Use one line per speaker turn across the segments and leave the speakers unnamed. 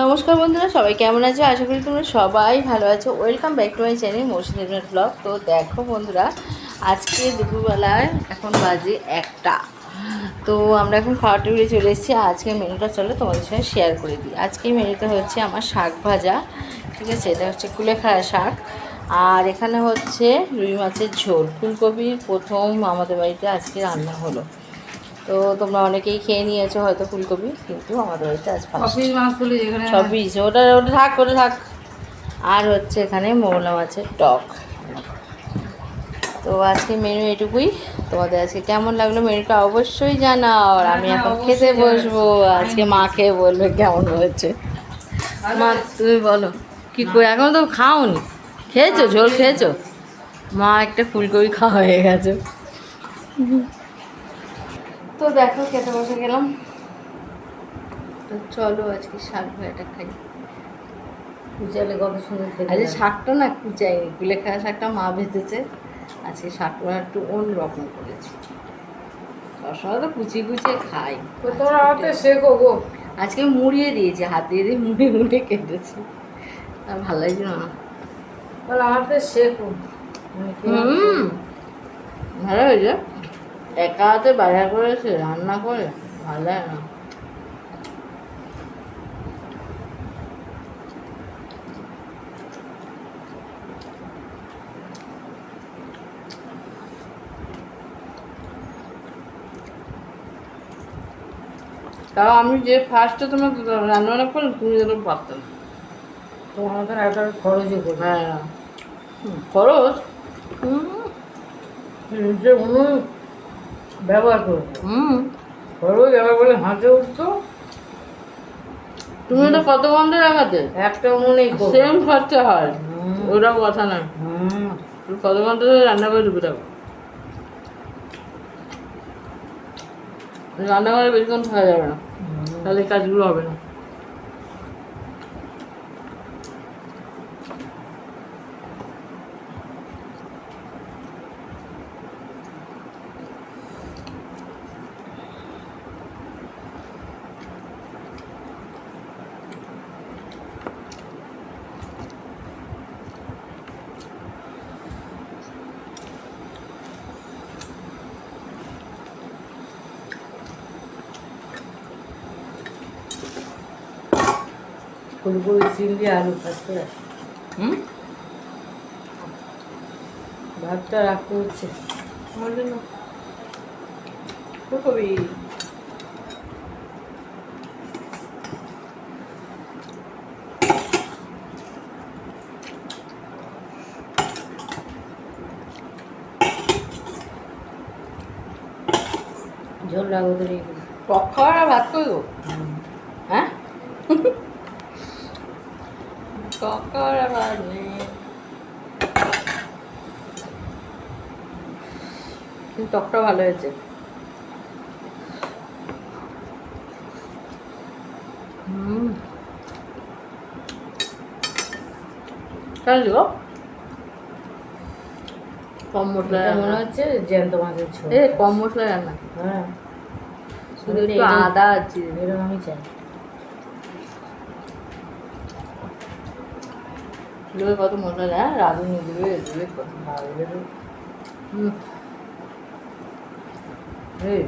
নমস্কার বন্ধুরা, সবাই কেমন আছো? আশা করি তোমরা সবাই ভালো আছো। Welcome back to my channel Mousumi blog তো দেখো বন্ধুরা, আজকে দুপুরবেলায় এখন বাজে একটা। তো আমরা এখন খাওয়া টেবিলে চলে এসেছি। আজকে মেনুটা চলো তোমাদের সঙ্গে শেয়ার করে দিই। আজকে মেনুতে হচ্ছে আমার শাক ভাজা, ঠিক আছে? এটা হচ্ছে কুলেখাড়া শাক। আর এখানে হচ্ছে রুই মাছের ঝোল। ফুলকপির প্রথম আমাদের বাড়িতে আজকে রান্না হলো। তো তোমরা অনেকেই খেয়ে নিয়েছো হয়তো ফুলকপি কিন্তু আমাদের বাড়িতে আজ চব্বিশ ওটা ওটা থাক ওটা থাক। আর হচ্ছে এখানে মোরলা মাছের টক। তো আজকে মেনু এটুকুই। তোমাদের আজকে কেমন লাগল মেনুটা অবশ্যই জানাও। আর আমি
হ্যাঁ,
এখন খেতে বসবো। আজকে মা খেয়ে বলবে কেমন হয়েছে। মা তুমি বলো কি করে? এখন তো খাওনি। খেয়েছো? ঝোল খেয়েছো? মা একটা ফুলকপি খাওয়া হয়ে গেছে। তো দেখো খেতে বসে গেলাম। তো চলো আজকে শাক ভাজাটা খাই।
কুচালে কত সুন্দর
আজকে শাকটা না কুচাইনি কুলেখাড়া শাকটা মা ভেজেছে। আজকে শাকটা একটু অন্য রকম করেছি। সবসময় তো কুচিয়ে কুচিয়ে খাই।
তো তোমরা হাতে শেখো গো।
আজকে মুড়িয়ে দিয়েছি হাত দিয়ে দিয়ে মুড়ে মুড়ে কেটেছি। আর ভালো লাগছে না।
তাহলে হাতে শেখো।
হুম। ভালো হয়েছে। একা হাতে বাজার করেছে রান্না করে ভালো না। তাও আমি যে ফার্স্টে তোমার রান্না বান্না করলাম তুমি যেন পারতাম
তোমার মতন একটা খরচও করবে
হ্যাঁ। খরচ? হুম।
যে উনুন ব্যবহার করবে
হুম।
করব ব্যবহার করলে হাতে উঠতো
তুমি তো কত বন্ধ রাখাতে
একটা মনে
সেম খরচা হয়। ওটা কথা না
হুম,
কত ঘণ্টা ধরে রান্না করে ঢুকে থাকো। রান্না করে বেশিক্ষণ খাওয়া যাবে না। তাহলে কাজগুলো হবে না।
ফুলকপি সিম দিয়ে আলু ভাজতে
হুম?
ভাতটা রাখতে হচ্ছে।
ফুলকপি
ঝোল রাখব তো রেখে
টক খাওয়ার আর ভাত করব হ্যাঁ? টকটা ভালো হয়েছে। হুম। কেন কম মশলা
মনে হচ্ছে জ্যান্ত মাছের ঝোল।
এ কম মশলা রান্না।
হ্যাঁ।
শুধু একটু আদা আছে
এরকম আমি চাই।
দেবে কত মজা দেয় রাঁধুনি দেবে দেবে কত
ভালো
হুম।
এই।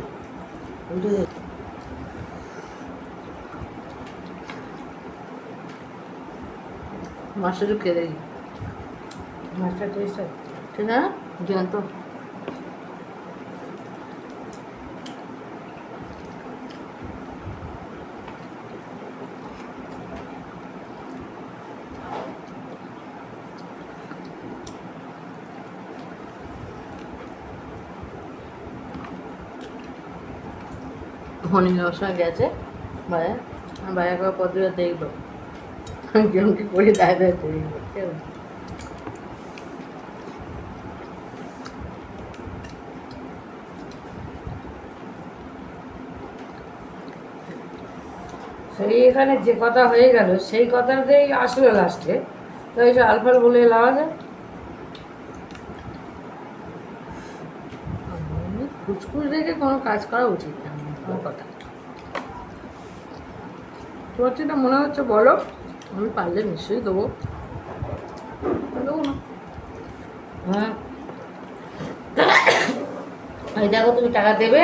মাছটা
টেস্ট আছে
ঠিক না জ্যান্ত। অনেক সময় গেছে বাজার বাজার পর দিয়ে দেখল। কেমন কি করে দায় দায় দেখল কেমন
সেই এখানে যে কথা হয়ে গেল, সেই কথাটাই আসলো লাস্টে তো এই আলফাল বলে লাওয়া যায়
ফুচকুচ দেখে কোনো কাজ করা উচিত না। আমার কথা। তোমার যেটা মনে হচ্ছে বলো আমি পারলে নিশ্চয়ই দেবো। দেবো না।
হ্যাঁ। এই দেখো তুমি টাকা দেবে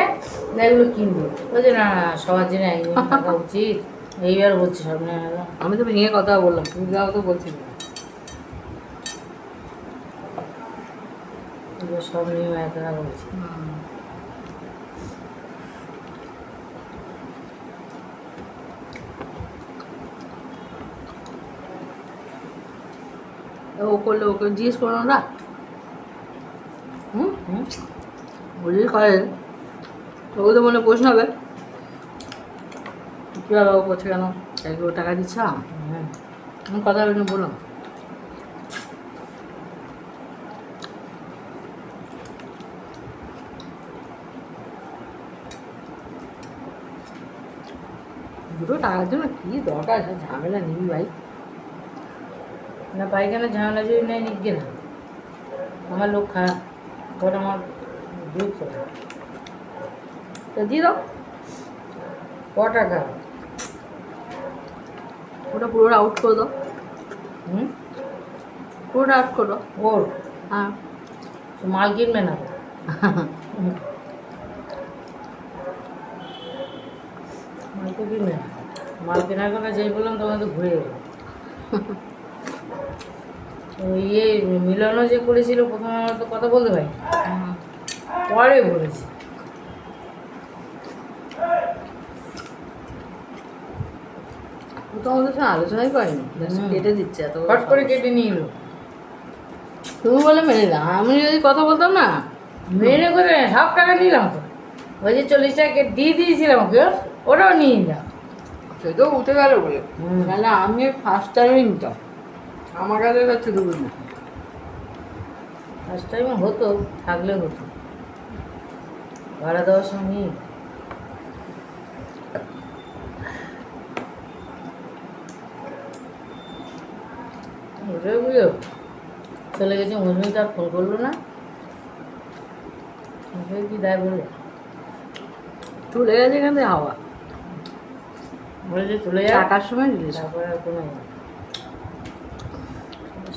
না এগুলো কিনবে। বলছে না সবার জন্য একদিন টাকা উচিত। এইবার বলছি সব
আমি তো ভেঙে কথা বললাম তুমি যাও তো বলছি।
সব নিয়ে এত বলছি
ও করলে ওকে জিজ্ঞেস করো না। হুম
হুম।
বুঝলি করে ওকে তো মনে প্রশ্ন হবে। কীভাবে ও করছে কেন? একটু টাকা দিচ্ছিলাম
হুম
আমি কথা বলে বললাম দুটো টাকার জন্য কি দরকার? ঝামেলা নিবি ভাই।
না পায়খানা ঝামেলা যদি নেয় নিচ্ছে না। আমার লোক খারাপ। ওটা আমার দুধ
তো দিয়ে দাও।
ক টাকা?
ওটা পুরোটা আউট করে দাও।
হুম?
পুরোটা আউট করে
ওর?
হ্যাঁ।
মাল কিনবে না? মাল তো কিনবে না। মাল কেনার কথা যেই বললাম তোমার তো ঘুরে গেল। ইয়ে মিলনও যে করেছিল প্রথমে আমার তো কথা বলতে পারি পরে বলেছি।
সঙ্গে আলোচনাই করেনি। কেটে দিচ্ছে এত
ফট করে কেটে নিয়ে এলো।
তুমি বলে মেনে দাও আমি যদি কথা বলতাম না
মেনে করে সব টাকা নিলাম তো। ওই যে চল্লিশ টাকা কেটে দিয়ে দিয়েছিলাম ওকে ওটাও নিয়ে নিলাম
সে তো উঠে গেল বলে। নাহলে আমি ফার্স্ট টাইমে নিতাম। আমার কাছে ছোটো বুঝি
ফার্স্ট টাইম হতো থাকলে হতো। ভাড়া দেওয়ার নিয়ে ওটাই বুঝলো চলে গেছে মজুমি তার ফোন করল না। কি দেয় বলে?
চলে গেছে এখান থেকে হাওয়া
বলে যে চলে যা।
টাকার সময় রিলিজ
তারপরে আর কোনো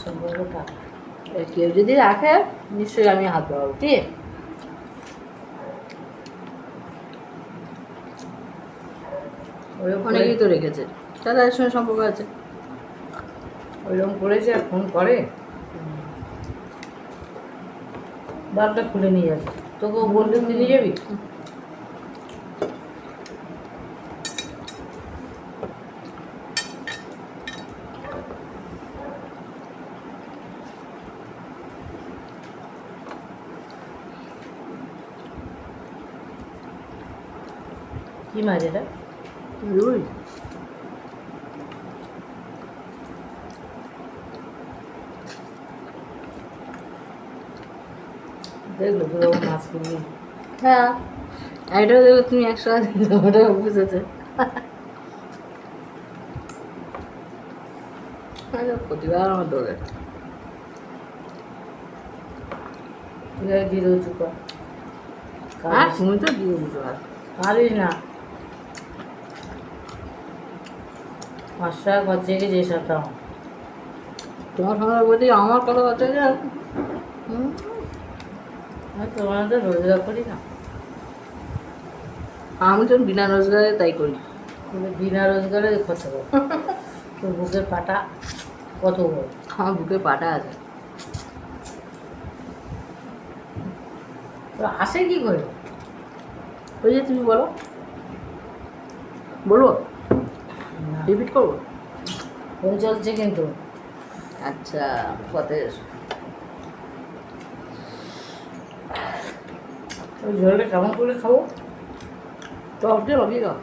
নেই। সম্পর্ক টাকা
কেউ যদি রাখে নিশ্চয়ই আমি হাত বাড়াবো ঠিক আছে?
ওইরকম
অনেকেই তো রেখেছে। তাদের সঙ্গে সম্পর্ক আছে।
ওইরকম করেছে আর ফোন করে? বালটা খুলে নিয়ে যাচ্ছে তোকে ও বললে তুই নিয়ে যাবি? কি মাছ এটা?
রুই।
দেখল পুরো মাছ কিনবি
হ্যাঁ। এটাও দেখো তুমি একশো বুঝেছে। প্রতিবার আমার দৌড়ে
দিয়ে দেবো চুপা।
আর তুমি তো দিয়ে দিতে পারো।
পারিস না। পাঁচশো টাকা খরচে গেছে এই সপ্তাহ
তোমার সঙ্গে বলছি আমার কথা কথা যে হুম,
তোমার তো রোজগার করি না।
আমি তো বিনা রোজগারে তাই করি।
বিনা রোজগারে খরচা করো। তোর বুকের পাটা কত বড়?
আমার বুকে পাটা আছে।
তো আসে কি করে?
ওই যে তুমি বলো। বলব? রিপিট করব
ফোন চলছে কিন্তু।
আচ্ছা পথে
ওই ঝোলটা কেমন করে খাব?
টক দিয়ে লবি দাও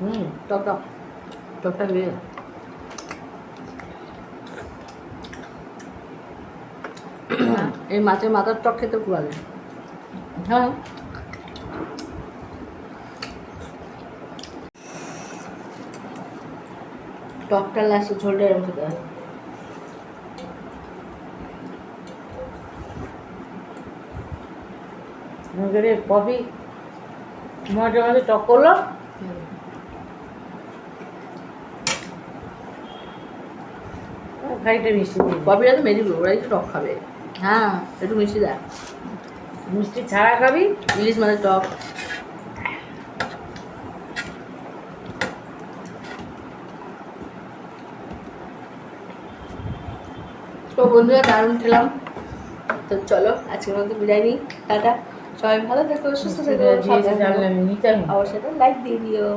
হুম
টক দাও। টকটা দিয়ে এই মাছের মাথার টক খেতে খুব ভালো। হ্যাঁ। টপটা লাস্টে ঝোলটা এরকম খেতে হয়।
কফি মাঝে মাঝে টক করল খানিকটা মিষ্টি দিই
কফিটা তো মেরিবো ওরা একটু টক খাবে। হ্যাঁ। একটু মিষ্টি দেয়।
মিষ্টি ছাড়া খাবি?
ইলিশ মানে টক। তো বন্ধুরা দারুণ খেলাম। তো চলো আজকের মতো বিদায় নিই। টাটা। সবাই ভালো থেকো সুস্থ থেকো অবশ্যই লাইক দিয়ে দিও।